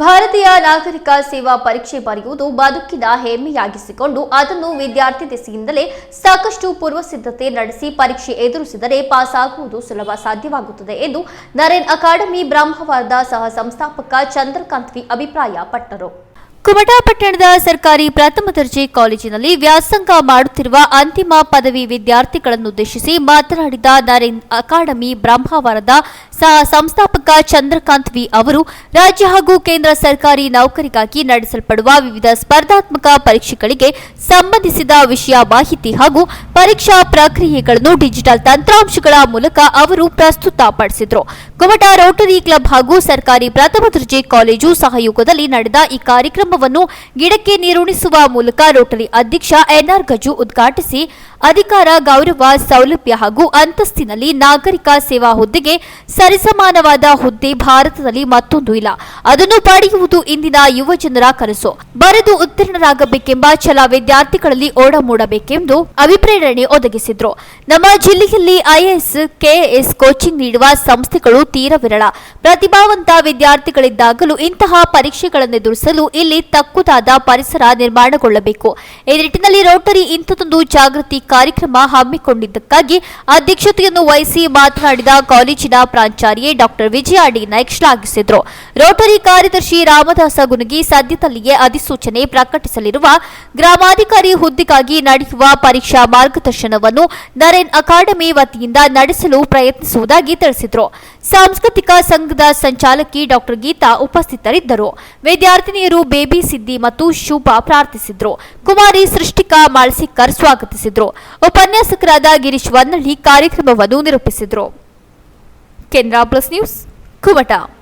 ಭಾರತೀಯ ನಾಗರಿಕ ಸೇವಾ ಪರೀಕ್ಷೆ ಬರೆಯುವುದು ಬದುಕಿನ ಹೆಮ್ಮೆಯಾಗಿಸಿಕೊಂಡು ಅದನ್ನು ವಿದ್ಯಾರ್ಥಿ ದೆಸೆಯಿಂದಲೇ ಸಾಕಷ್ಟು ಪೂರ್ವ ಸಿದ್ಧತೆ ನಡೆಸಿ ಪರೀಕ್ಷೆ ಎದುರಿಸಿದರೆ ಪಾಸ್ ಆಗುವುದು ಸುಲಭ ಸಾಧ್ಯವಾಗುತ್ತದೆ ಎಂದು ನರೇನ್ ಅಕಾಡೆಮಿ ಬ್ರಹ್ಮವಾರದ ಸಹ ಸಂಸ್ಥಾಪಕ ಚಂದ್ರಕಾಂತ್ ವಿ ಅಭಿಪ್ರಾಯಪಟ್ಟರು. ಕುಮಟಾ ಪಟ್ಟಣದ ಸರ್ಕಾರಿ ಪ್ರಥಮ ದರ್ಜೆ ಕಾಲೇಜಿನಲ್ಲಿ ವ್ಯಾಸಂಗ ಮಾಡುತ್ತಿರುವ ಅಂತಿಮ ಪದವಿ ವಿದ್ಯಾರ್ಥಿಗಳನ್ನುದ್ದೇಶಿಸಿ ಮಾತನಾಡಿದ ನರೇನ್ ಅಕಾಡೆಮಿ ಬ್ರಹ್ಮಾವರದ ಸಹ ಸಂಸ್ಥಾಪಕ ಚಂದ್ರಕಾಂತ್ ವಿ ಅವರು, ರಾಜ್ಯ ಹಾಗೂ ಕೇಂದ್ರ ಸರ್ಕಾರಿ ನೌಕರಿಗಾಗಿ ನಡೆಸಲ್ಪಡುವ ವಿವಿಧ ಸ್ಪರ್ಧಾತ್ಮಕ ಪರೀಕ್ಷೆಗಳಿಗೆ ಸಂಬಂಧಿಸಿದ ವಿಷಯ ಮಾಹಿತಿ ಹಾಗೂ ಪರೀಕ್ಷಾ ಪ್ರಕ್ರಿಯೆಗಳನ್ನು ಡಿಜಿಟಲ್ ತಂತ್ರಾಂಶಗಳ ಮೂಲಕ ಅವರು ಪ್ರಸ್ತುತಪಡಿಸಿದರು. ಕುಮಟಾ ರೋಟರಿ ಕ್ಲಬ್ ಹಾಗೂ ಸರ್ಕಾರಿ ಪ್ರಥಮ ದರ್ಜೆ ಕಾಲೇಜು ಸಹಯೋಗದಲ್ಲಿ ನಡೆದ ಈ ಕಾರ್ಯಕ್ರಮವನ್ನು ಗಿಡಕ್ಕೆ ನೀರುಣಿಸುವ ಮೂಲಕ ರೋಟರಿ ಅಧ್ಯಕ್ಷ ಎನ್ಆರ್ ಗಜು ಉದ್ಘಾಟಿಸಿ ಅಧಿಕಾರ, ಗೌರವ, ಸೌಲಭ್ಯ ಹಾಗೂ ಅಂತಸ್ತಿನಲ್ಲಿ ನಾಗರಿಕ ಸೇವಾ ಹುದ್ದೆಗೆ ಸರಿಸಮಾನವಾದ ಹುದ್ದೆ ಭಾರತದಲ್ಲಿ ಮತ್ತೊಂದು ಇಲ್ಲ. ಅದನ್ನು ಪಡೆಯುವುದು ಇಂದಿನ ಯುವ ಜನರ ಕನಸು. ಬರೆದು ಉತ್ತೀರ್ಣರಾಗಬೇಕೆಂಬ ಛಲ ವಿದ್ಯಾರ್ಥಿಗಳಲ್ಲಿ ಓಡಮೂಡಬೇಕೆಂದು ಅಭಿಪ್ರೇರಣೆ ಒದಗಿಸಿದ್ರು. ನಮ್ಮ ಜಿಲ್ಲೆಯಲ್ಲಿ ಐಎಎಸ್, ಕೆಎಎಸ್ ಕೋಚಿಂಗ್ ನೀಡುವ ಸಂಸ್ಥೆಗಳು ತೀರ ವಿರಳ ಪ್ರತಿಭಾವಂತ ವಿದ್ಯಾರ್ಥಿಗಳಿದ್ದಾಗಲೂ ಇಂತಹ ಪರೀಕ್ಷೆಗಳನ್ನು ಎದುರಿಸಲು ಇಲ್ಲಿ ತಕ್ಕುದಾದ ಪರಿಸರ ನಿರ್ಮಾಣಗೊಳ್ಳಬೇಕು. ಈ ನಿಟ್ಟಿನಲ್ಲಿ ರೋಟರಿ ಇಂಥದೊಂದು ಜಾಗೃತಿ ಕಾರ್ಯಕ್ರಮ ಹಮ್ಮಿಕೊಂಡಿದ್ದಕ್ಕಾಗಿ ಅಧ್ಯಕ್ಷತೆಯನ್ನು ವಹಿಸಿ ಮಾತನಾಡಿದ ಕಾಲೇಜಿನ ಪ್ರಾಚಾರ್ಯೆ ಡಾಕ್ಟರ್ ವಿಜಯ ಡಿ ನಾಯ್ಕ್ ಶ್ಲಾಘಿಸಿದರು. ರೋಟರಿ ಕಾರ್ಯದರ್ಶಿ ರಾಮದಾಸ ಗುನುಗಿ ಸದ್ಯದಲ್ಲಿಯೇ ಅಧಿಸೂಚನೆ ಪ್ರಕಟಿಸಲಿರುವ ಗ್ರಾಮಾಧಿಕಾರಿ ಹುದ್ದೆಗಾಗಿ ನಡೆಯುವ ಪರೀಕ್ಷಾ ಮಾರ್ಗದರ್ಶನವನ್ನು ನರೇನ್ ಅಕಾಡೆಮಿ ವತಿಯಿಂದ ನಡೆಸಲು ಪ್ರಯತ್ನಿಸುವುದಾಗಿ ತಿಳಿಸಿದರು. ಸಾಂಸ್ಕೃತಿಕ ಸಂಘದ ಸಂಚಾಲಕಿ ಡಾಕ್ಟರ್ ಗೀತಾ ಉಪಸ್ಥಿತರಿದ್ದರು. ವಿದ್ಯಾರ್ಥಿನಿಯರು ಬೇಬಿ ಸಿದ್ದಿ ಮತ್ತು ಶುಭ ಪ್ರಾರ್ಥಿಸಿದ್ರು. ಕುಮಾರಿ ಸೃಷ್ಟಿಕಾ ಮಾಳ್ಸಿಕ್ಕರ್ ಸ್ವಾಗತಿಸಿದ್ರು. ಉಪನ್ಯಾಸಕರಾದ ಗಿರೀಶ್ ವನ್ನಳ್ಳಿ ಕಾರ್ಯಕ್ರಮವನ್ನು ನಿರೂಪಿಸಿದರು. ಕೇಂದ್ರ ಪ್ಲಸ್ ನ್ಯೂಸ್ ಕುಮಟಾ.